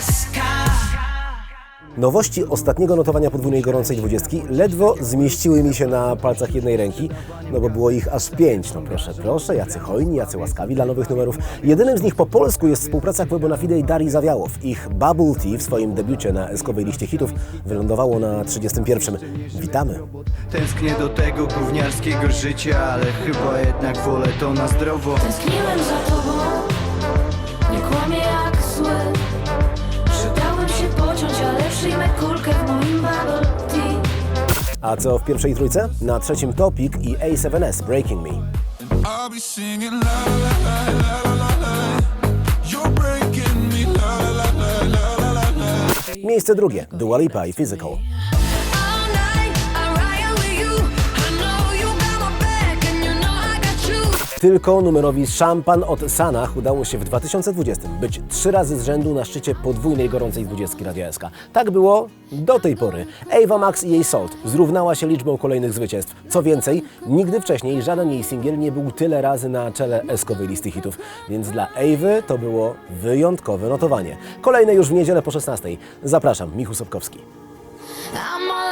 SK. Nowości ostatniego notowania podwójnej gorącej dwudziestki ledwo zmieściły mi się na palcach jednej ręki, no bo było ich aż pięć. No proszę, proszę, jacy hojni, jacy łaskawi dla nowych numerów. Jedynym z nich po polsku jest współpraca Kłębo na Fide i Darii Zawiałow. Ich Bubble Tea w swoim debiucie na eskowej liście hitów wylądowało na 31. Witamy. Tęsknię do tego gówniarskiego życia, ale chyba jednak wolę to na zdrowo. Tęskniłem za tobą, A co w pierwszej trójce? Na trzecim Topic i A7S Breaking Me. Miejsce drugie Dua Lipa i Physical. Tylko numerowi Szampan od Sanach udało się w 2020 być trzy razy z rzędu na szczycie podwójnej gorącej dwudziestki Radia SK. Tak było do tej pory. Ava Max i jej Salt zrównała się liczbą kolejnych zwycięstw. Co więcej, nigdy wcześniej żaden jej singiel nie był tyle razy na czele eskowej listy hitów, więc dla Avy to było wyjątkowe notowanie. Kolejne już w niedzielę po 16. Zapraszam, Michu Sobkowski. I'm